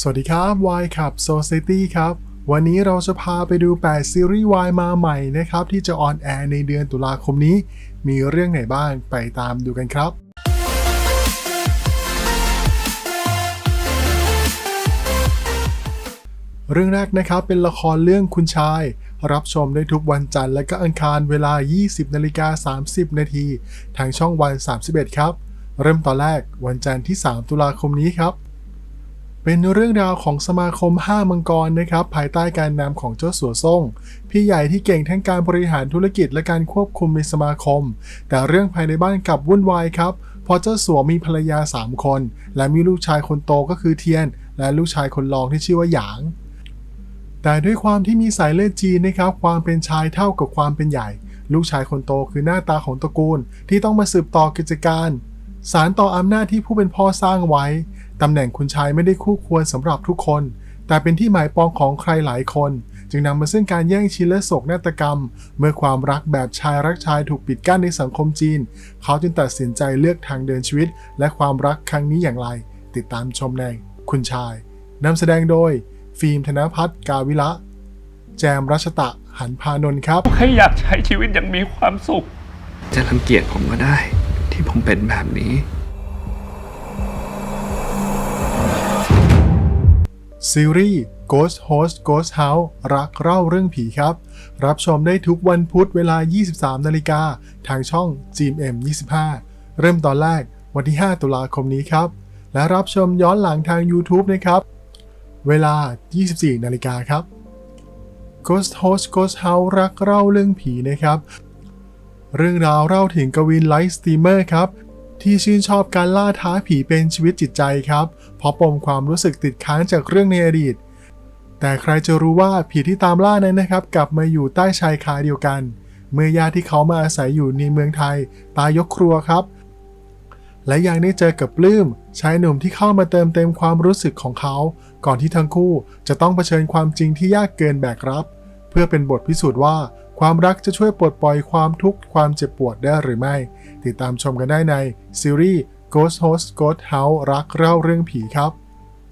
สวัสดีครับ Y ขับ Society ครับ วันนี้เราจะพาไปดู 8 ซีรีส์ Y มาใหม่นะครับ ที่จะออนแอร์ในเดือนตุลาคมนี้ มีเรื่องไหนบ้างไปตามดูกันครับเรื่องแรกนะครับเป็นละครเรื่องคุณชาย รับชมได้ทุกวันจันทร์และก็อังคารเวลา 20นาฬิกา30 นาทีทางช่องวัน 31 ครับ เริ่มตอนแรกวันจันทร์ที่ 3 ตุลาคมนี้ครับ เป็นเรื่องราวของสมาคม 5 มังกรนะครับ ภายใต้การนำของเจ้าสัวซ่ง พี่ใหญ่ที่เก่งทั้งการบริหารธุรกิจและการควบคุมในสมาคม แต่เรื่องภายในบ้านกลับวุ่นวายครับเพราะเจ้าสัวมีภรรยา 3 คน และมีลูกชายคนโตก็คือเทียน และลูกชายคนรองที่ชื่อว่าหยาง แต่ด้วยความที่มีสายเลือดจีนนะครับ ความเป็นชายเท่ากับความเป็นใหญ่ ลูกชายคนโตคือหน้าตาของตระกูล ที่ต้องมาสืบต่อกิจการ สารต่ออำนาจที่ผู้เป็นพ่อสร้างไว้ ตำแหน่งคุณชายไม่ได้คู่ควรสำหรับทุกคน แต่เป็นที่หมายปองของใครหลายคน จึงนำมาซึ่งการแย่งชิงและโศกนาฏกรรม เมื่อความรักแบบชายรักชายถูกปิดกั้นในสังคมจีน เขาจึงตัดสินใจเลือกทางเดินชีวิต และความรักครั้งนี้อย่างไร ติดตามชมในคุณชายนำแสดงโดย ฟิล์มธนพัฒน์กาวิละ แจมรัชตะหันพานนท์ครับ แค่อยากใช้ชีวิตอย่างมีความสุข จะรังเกียจผมก็ได้ ที่ผมเป็นแบบนี้ ซีรีส์ Ghost Host Ghost House รักเล่าเรื่องผีครับ รับชมได้ทุกวันพุธเวลา 23 นาฬิกา ทางช่อง GMM 25 เริ่มตอนแรกวันที่ 5 ตุลาคมนี้ครับ และรับชมย้อนหลังทาง YouTube นะครับ เวลา 24 นาฬิกาครับ Ghost Host Ghost House รักเล่าเรื่องผีนะครับ เรื่องราวเล่าถึงกวินไลฟ์สตรีมเมอร์ครับ ที่ชื่นชอบการล่าท้าผีเป็นชีวิตจิตใจครับ เพราะปมความรู้สึกติดค้างจากเรื่องในอดีต แต่ใครจะรู้ว่าผีที่ตามล่านั้นนะครับ กลับมาอยู่ใต้ชายคาเดียวกัน เมื่อญาติที่เขามาอาศัยอยู่ในเมืองไทย ตายยกครัวครับ และยังได้เจอกับปลื้มชายหนุ่มที่เข้ามาเติมเต็มความรู้สึกของเขา ก่อนที่ทั้งคู่จะต้องเผชิญความจริงที่ยากเกินแบกรับ เพื่อเป็นบทพิสูจน์ว่า ความรักจะช่วยปลดปล่อยความทุกข์ความเจ็บปวดได้หรือไม่ ติดตามชมกันได้ในซีรีส์ Ghost Host Ghost House รักเล่าเรื่องผีครับ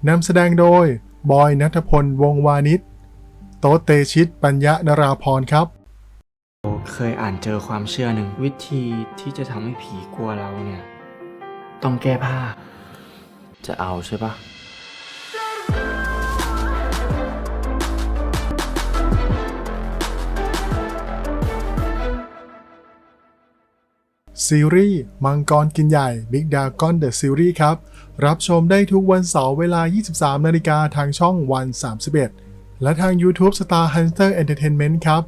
นำแสดงโดย บอยนัทพล วงวานิชโตเตชิต ปัญญานราพรครับ เคยอ่านเจอความเชื่อหนึ่งวิธีที่จะทำให้ผีกลัวเราเนี่ย ต้องแก้ผ้า จะเอาใช่ปะ ซีรีส์มังกรกินใหญ่ Big Dragon The Series ครับ รับชมได้ทุกวันเสาร์เวลา 23 นาฬิกาทางช่องวัน 31 และทาง YouTube Star Hunter Entertainment ครับ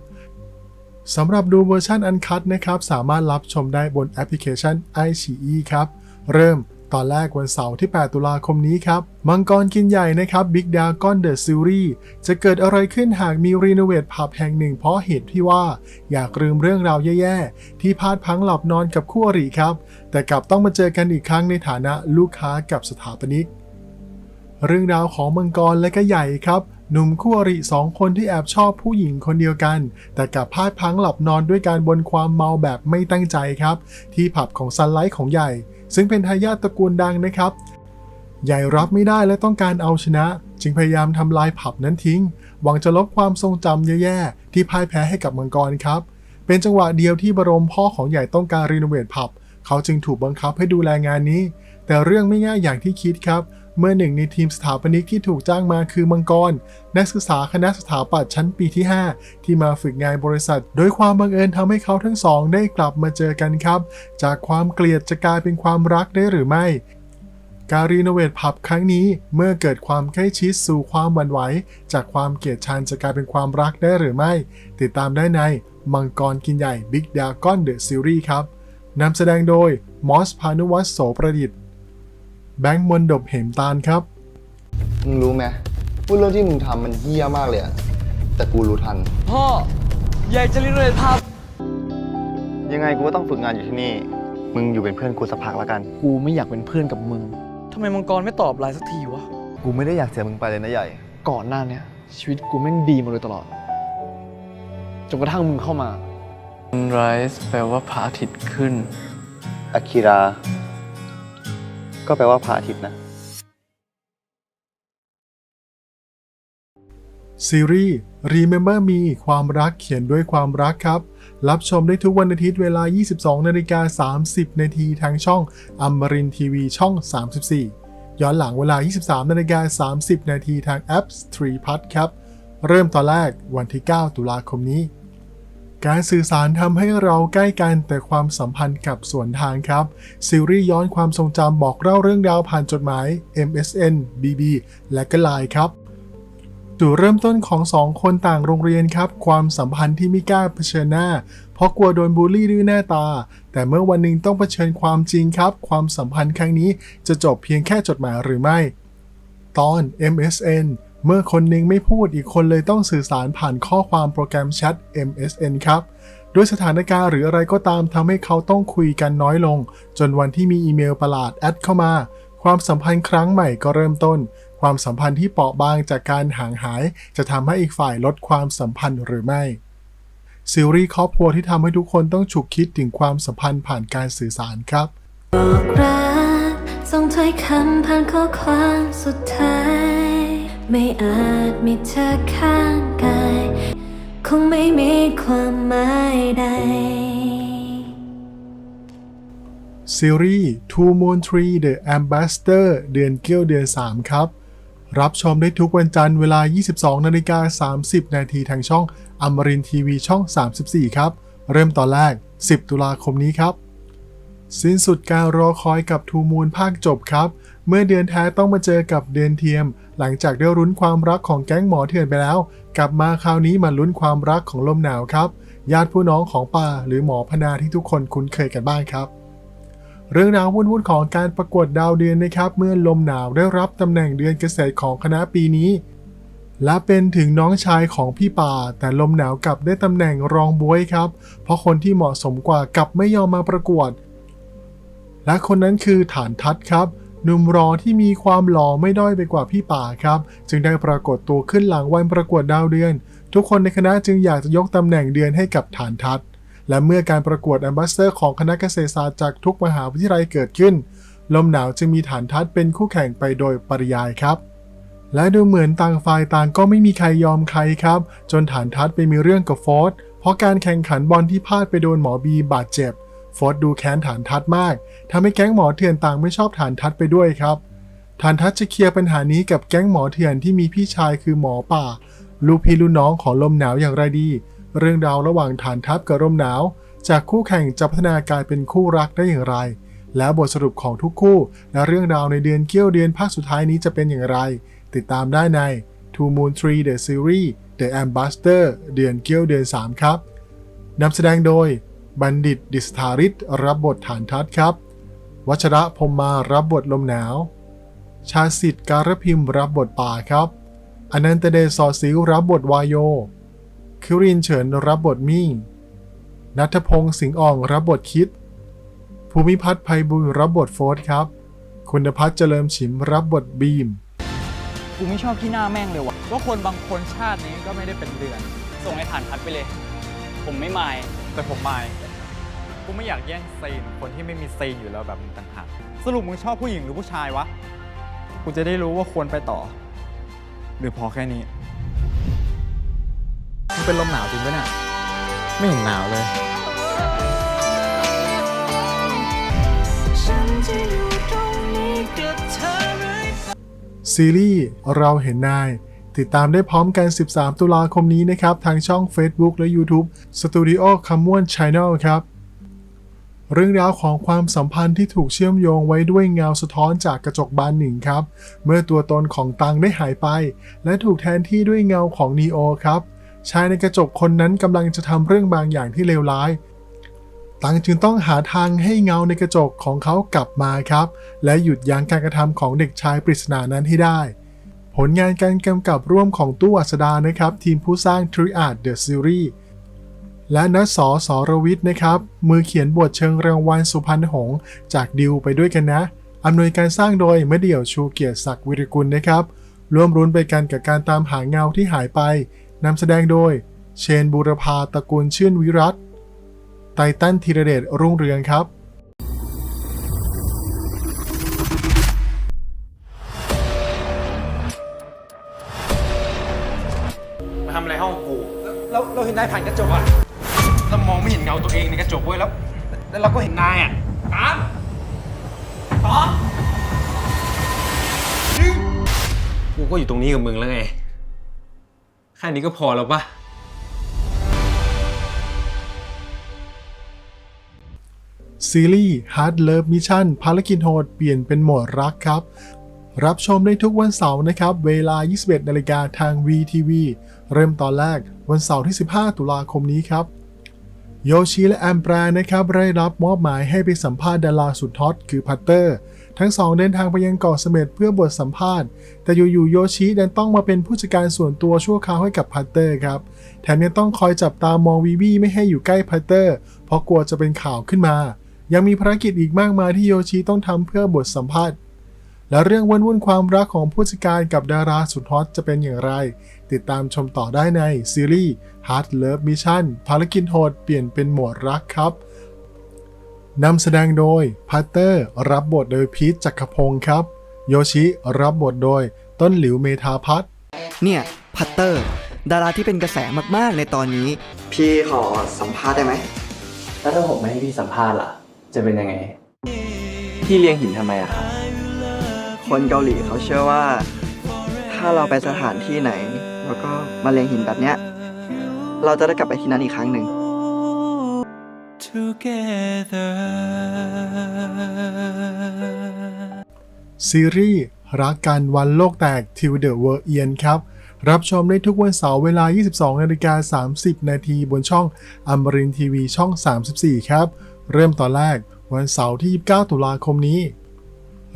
สำหรับดูเวอร์ชันอันคัดนะครับ สามารถรับชมได้บนแอปพลิเคชัน i อ e ครับ เริ่ม ตอนแรกวันเสาร์ที่ 8 ตุลาคมนี้ครับ มังกรกินใหญ่นะครับ Big Dragon The Series จะเกิดอะไรขึ้นหากมีรีโนเวทผับแห่งหนึ่งเพราะเหตุที่ว่า อยากลืมเรื่องราวแย่ๆ ที่พลาดพังหลับนอนกับคู่อริครับ แต่กลับต้องมาเจอกันอีกครั้งในฐานะลูกค้ากับสถาปนิก เรื่องราวของมังกรและก็ใหญ่ครับหนุ่มคู่อริสองคนที่แอบชอบผู้หญิงคนเดียวกัน แต่กลับพลาดพังหลับนอนด้วยการบนความเมาแบบไม่ตั้งใจครับ ที่ผับของซันไลท์ของใหญ่ ซึ่งเป็นทายาทตระกูลดังนะครับ ใหญ่รับไม่ได้และต้องการเอาชนะ จึงพยายามทำลายผับนั้นทิ้ง หวังจะลบความทรงจำแย่ๆที่พ่ายแพ้ให้กับมังกรครับ เป็นจังหวะเดียวที่บรมพ่อของใหญ่ต้องการรีโนเวทผับ เขาจึงถูกบังคับให้ดูแลงานนี้ แต่เรื่องไม่ง่ายอย่างที่คิดครับ เมื่อหนึ่งในทีมสถาปนิกที่ถูกจ้างมาคือมังกร นักศึกษาคณะสถาปัตย์ชั้นปีที่ 5 ที่มาฝึกงานบริษัท โดยความบังเอิญทำให้เขาทั้งสองได้กลับมาเจอกันครับ จากความเกลียดจะกลายเป็นความรักได้หรือไม่การรีโนเวทผับครั้งนี้เมื่อเกิดความใกล้ชิดสู่ความหวั่นไหว จากความเกลียดชังจะกลายเป็นความรักได้หรือไม่ ติดตามได้ในมังกรกินใหญ่ Big Dragon The Series ครับนำแสดงโดยมอสพานุวัฒน์โสประดิษฐ์ แบงค์มนดบเหมตาลครับ มึงรู้ไหมว่าเรื่องที่มึงทำมันเหี้ยมากเลยอะแต่กูรู้ทัน พ่อ ใหญ่จะรีโนเวทภาพยังไงกูก็ต้องฝึกงานอยู่ที่นี่ มึงอยู่เป็นเพื่อนกูสักพักแล้วกัน กูไม่อยากเป็นเพื่อนกับมึง ทำไมมังกรไม่ตอบไลน์สักทีวะ กูไม่ได้อยากเสียมึงไปเลยนะใหญ่ ก่อนหน้าเนี้ยชีวิตกูแม่งดีมาโดยตลอด จนกระทั่งมึงเข้ามา Sunrise แปลว่าพระอาทิตย์ขึ้น อาคิรา ก็แปลว่าพระอาทิตย์นะ ซีรีส์ Remember Me ความรักเขียนด้วยความรักครับ รับชมได้ทุกวันอาทิตย์เวลา 22นาฬิกา30นาทีทางช่องอมรินทีวีช่อง 34 ย้อนหลังเวลา 23นาฬิกา30นาทีทางแอป3พัทครับ เริ่มตอนแรกวันที่ 9 ตุลาคมนี้ การสื่อสารทำให้เราใกล้กันแต่ความสัมพันธ์กับส่วนทางครับ ซีรีส์ย้อนความทรงจำบอกเล่าเรื่องราวผ่านจดหมาย MSN BB และก็ไลน์ครับจุดเริ่มต้นของสองคนต่างโรงเรียนครับ ความสัมพันธ์ที่ไม่กล้าเผชิญหน้า เพราะกลัวโดนบูลลี่ด้วยหน้าตา แต่เมื่อวันหนึ่งต้องเผชิญความจริงครับ ความสัมพันธ์ครั้งนี้จะจบเพียงแค่จดหมายหรือไม่ ตอน MSN เมื่อคนหนึ่งไม่พูดอีกคนเลยต้องสื่อสารผ่านข้อความโปรแกรมแชท MSN ครับด้วยสถานการณ์หรืออะไรก็ตามทำให้เขาต้องคุยกันน้อยลง จนวันที่มีอีเมลประหลาดแอดเข้ามา ความสัมพันธ์ครั้งใหม่ก็เริ่มต้น ความสัมพันธ์ที่เปราะบางจากการห่างหาย จะทำให้อีกฝ่ายลดความสัมพันธ์หรือไม่ซีรีส์ครอบครัวที่ทำให้ทุกคนต้องฉุกคิดถึงความสัมพันธ์ผ่านการสื่อสารครับบอกรักส่งถ้อยคำผ่านข้อความสุดท้าย ไม่อาจมีเธอข้างกาย คงไม่มีความหมายใด ซีรีส์ Two Moon Tree The Ambassador เดือนเกี้ยวเดือน 3 ครับ รับชมได้ทุกวันจันทร์เวลา 22นาฬิกา30 นาทีทางช่องอมรินทีวีช่อง 34 ครับ เริ่มตอนแรก 10 ตุลาคมนี้ครับ สิ้นสุดการรอคอยกับทูมูลภาคจบครับ เมื่อเดือนแท้ต้องมาเจอกับเดือนเทียม หลังจากได้รุ้นความรักของแก๊งหมอเถื่อนไปแล้ว กลับมาคราวนี้มาลุ้นความรักของลมหนาวครับ ญาติผู้น้องของป่าหรือหมอพนาที่ทุกคนคุ้นเคยกันบ้างครับ เรื่องราววุ่นๆของการประกวดดาวเดือนนะครับ เมื่อลมหนาวได้รับตำแหน่งเดือนเกษตรของคณะปีนี้ และเป็นถึงน้องชายของพี่ป่า แต่ลมหนาวกลับได้ตำแหน่งรองบวยครับ เพราะคนที่เหมาะสมกว่ากลับไม่ยอมมาประกวดและคนนั้นคือฐานทัศครับ หนุ่มรอที่มีความหล่อไม่ด้อยไปกว่าพี่ป่าครับ จึงได้ปรากฏตัวขึ้นหลังวันประกวดดาวเดือน ทุกคนในคณะจึงอยากจะยกตำแหน่งเดือนให้กับฐานทัศน์และเมื่อการประกวดแอมบาสเตอร์ของคณะเกษตรศาสตร์จากทุกมหาวิทยาลัยเกิดขึ้น ลมหนาวจึงมีฐานทัศน์เป็นคู่แข่งไปโดยปริยายครับ และดูเหมือนต่างฝ่ายต่างก็ไม่มีใครยอมใครครับ จนฐานทัศน์ไปมีเรื่องกับฟร์ดเพราะการแข่งขันบอลที่พลาดไปโดนหมอบีบาดเจ็บ ฟร์ดดูแค้นฐานทัศน์มากทำให้แก๊งหมอเถื่อนต่างไม่ชอบฐานทัศน์ไปด้วยครับฐานทัศน์จะเคลียร์ปัญหานี้กับแก๊งหมอเถื่อนที่มีพี่ชายคือหมอป่า ลูกพี่ลูกน้องของลมหนาวอย่างไรดี เรื่องราวระหว่างฐานทัพกับลมหนาว จากคู่แข่งจะพัฒนากลายเป็นคู่รักได้อย่างไร แล้วบทสรุปของทุกคู่ และเรื่องราวในเดือนเกี้ยวเดือนภาคสุดท้ายนี้จะเป็นอย่างไร ติดตามได้ใน Two Moon Tree The Series The Ambassador เดือนเกี้ยวเดือน 3 ครับนำแสดงโดย บัณฑิตดิสทาริศรับบทฐานทัศน์ครับ วัชระพรหมมารับบทลมหนาว ชาสิทธิ์การพิมพ์รับบทป่าครับอนันตเดชสอสิวรับบทวายโย คิรินเฉินรับบทมิ่ง นัทพงศ์สิงห์อ่องรับบทคิด ภูมิพัฒน์ไพบุญรับบทโฟร์ธครับ คุณพัฒน์เจริญฉิมรับบทบีม กูไม่ชอบที่หน้าแม่งเลยว่ะว่าคนบางคนชาตินี้ก็ไม่ได้เป็นเดือน ส่งไอ้ฐานทัดไปเลย ผมไม่มายแต่ผมไม่ กูไม่อยากแย่งซีนคนที่ไม่มีซีนอยู่แล้วแบบมึงต่างหากสรุปมึงชอบผู้หญิงหรือผู้ชายวะ กูจะได้รู้ว่าควรไปต่อ หรือพอแค่นี้มึงเป็นลมหนาวจริงปะเนี่ย ไม่เห็นหนาวเลย ฉันจะอยู่ตรงนี้กับเธอเรื่อยซีรีส์เราเห็นนาย ติดตามได้พร้อมกัน 13 ตุลาคมนี้นะครับ ทางช่อง Facebook และ YouTube Studio คำม่วน Channel ครับ เรื่องราวของความสัมพันธ์ที่ถูกเชื่อมโยงไว้ด้วยเงาสะท้อนจากกระจกบานหนึ่งครับ เมื่อตัวตนของตังได้หายไป และถูกแทนที่ด้วยเงาของนีโอครับ ชายในกระจกคนนั้นกำลังจะทำเรื่องบางอย่างที่เลวร้าย ตังจึงต้องหาทางให้เงาในกระจกของเขากลับมาครับ และหยุดยั้งการกระทำของเด็กชายปริศนานั้นให้ได้ ผลงานการกำกับร่วมของตู้อัสดานะครับ ทีมผู้สร้าง Triad The Series และนัทสอสรวิทย์นะครับ มือเขียนบทเชิงรางวัลสุพรรณหงษ์จากดิวไปด้วยกันนะอำนวยการสร้างโดยมะเดี่ยวชูเกียรติศักดิ์วิริกุลนะครับ ร่วมรุ้นไปกันกับการตามหาเงาที่หายไปนำแสดงโดย เชนบูรพาตระกูลชื่นวิรัตไททันธีรเดชรุ่งเรืองครับทำอะไรห้องกู เราเราเห็นนายผ่านกระจกอะ ตัวเองในกระจกเว้ยแล้ว แล้วเราก็เห็นนายอะตามตามกูก็อยู่ตรงนี้กับมึงแล้วไง แค่นี้ก็พอแล้วปะซีรีส์ Hard Love Mission ภารกิจโหดเปลี่ยนเป็นโหมดรักครับ รับชมได้ทุกวันเสาร์นะครับ เวลา 21นาฬิกาทาง VTV เริ่มตอนแรกวันเสาร์ที่ 15 ตุลาคมนี้ครับ โยชิและแอมแปรนะครับได้รับมอบหมายให้ไปสัมภาษณ์ดาราสุดฮอตคือพัตเตอร์ ทั้งสองเดินทางไปยังเกาะเสม็ดเพื่อบทสัมภาษณ์ แต่อยู่ๆโยชิดันต้องมาเป็นผู้จัดการส่วนตัวชั่วคราวให้กับพัตเตอร์ครับ แถมยังต้องคอยจับตามองวีวีไม่ให้อยู่ใกล้พัตเตอร์ เพราะกลัวจะเป็นข่าวขึ้นมา ยังมีภารกิจอีกมากมายที่โยชิต้องทำเพื่อบทสัมภาษณ์และเรื่องวุ่นวุ่นความรักของผู้จัดการกับดาราสุดฮอตจะเป็นอย่างไร ติดตามชมต่อได้ในซีรีส์ Hard Love Mission ภารกิจโหดเปลี่ยนเป็นโหมดรักครับนำแสดงโดยพัตเตอร์ รับบทโดยพีทจักรพงศ์ครับ โยชิรับบทโดยต้นหลิวเมธาพัฒน์เนี่ยพัตเตอร์ ดาราที่เป็นกระแสมากๆในตอนนี้ พี่ขอสัมภาษณ์ได้ไหมแล้วถ้าผมไม่ให้พี่สัมภาษณ์ล่ะ จะเป็นยังไง พี่เลี้ยงหินทำไมอะครับ คนเกาหลีเขาเชื่อว่า ถ้าเราไปสถานที่ไหนแล้วก็ มาเลียงหินแบบเนี้ย เราจะได้กลับไปที่นั้นอีกครั้งหนึ่ง ซีรีส์รักกันวันโลกแตก Till the World End ครับ รับชมได้ทุกวันเสาร์เวลา 22นาฬิกา30 นาทีบนช่องอมรินทีวีช่อง 34 ครับ เริ่มตอนแรกวันเสาร์ที่ 29 ตุลาคมนี้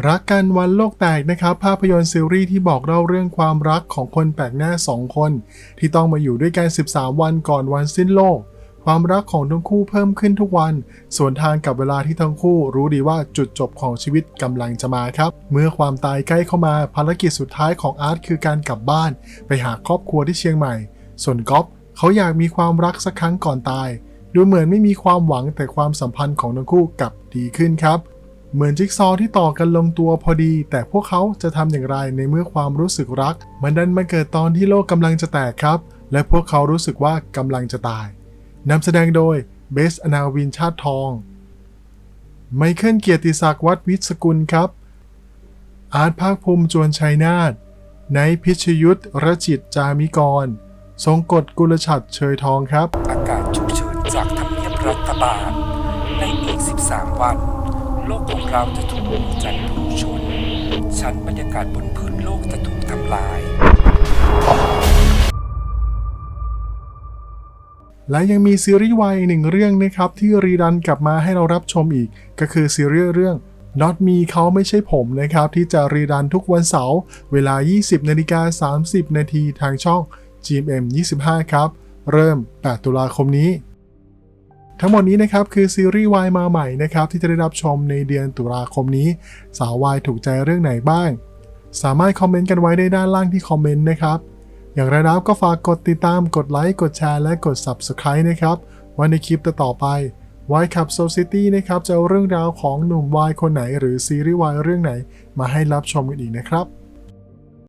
รักกันวันโลกแตกนะครับ ภาพยนตร์ซีรีส์ที่บอกเล่าเรื่องความรักของคนแปลกหน้า 2 คน ที่ต้องมาอยู่ด้วยกัน 13 วันก่อนวันสิ้นโลก ความรักของทั้งคู่เพิ่มขึ้นทุกวัน ส่วนทางกับเวลาที่ทั้งคู่รู้ดีว่าจุดจบของชีวิตกำลังจะมาครับ เมื่อความตายใกล้เข้ามาภารกิจสุดท้ายของอาร์ตคือการกลับบ้าน ไปหาครอบครัวที่เชียงใหม่ ส่วนก๊อฟเขาอยากมีความรักสักครั้งก่อนตาย ดูเหมือนไม่มีความหวังแต่ความสัมพันธ์ของทั้งคู่กลับดีขึ้นครับ เหมือนจิ๊กซอว์ที่ต่อกันลงตัวพอดี แต่พวกเขาจะทำอย่างไรในเมื่อความรู้สึกรัก มันดันมาเกิดตอนที่โลกกำลังจะแตกครับ และพวกเขารู้สึกว่ากำลังจะตายนำแสดงโดยเบสอนาวินชาติทอง ไมเคิลเกียรติศักดิ์วัดวิศกุลครับ อาร์ตภาคภูมิจวนชัยนาทไนพิชยุทธรจิตจามิกร ทรงกฎกุลชัดเชยทองครับ อากาศฉุกเฉินจากทำเนียบรัฐบาลในอีก 13 วัน โลกของเราจะถูกจันทร์พุ่งชน ชั้นบรรยากาศบนพื้นโลกจะถูกทำลาย และยังมีซีรีส์วายอีกหนึ่งเรื่องนะครับ ที่รีรันกลับมาให้เรารับชมอีก ก็คือซีรีส์เรื่อง Not Me เขาไม่ใช่ผมนะครับ ที่จะรีรันทุกวันเสาร์เวลา 20นาฬิกา30นาทีทางช่อง GMM 25 ครับ เริ่ม 8 ตุลาคมนี้ ทั้งหมดนี้นะครับคือซีรีส์วายมาใหม่นะครับที่จะได้รับชมในเดือนตุลาคมนี้ สาววายถูกใจเรื่องไหนบ้าง สามารถคอมเมนต์กันไว้ได้ด้านล่างที่คอมเมนต์นะครับ อย่างไรแล้วก็ฝากกดติดตามกดไลค์กดแชร์และกด Subscribe นะครับไว้ในคลิปต่อไปวายขับโซซิตี้นะครับจะเอาเรื่องราวของหนุ่มวายคนไหน หรือซีรีส์วายเรื่องไหนมาให้รับชมกันอีกนะครับ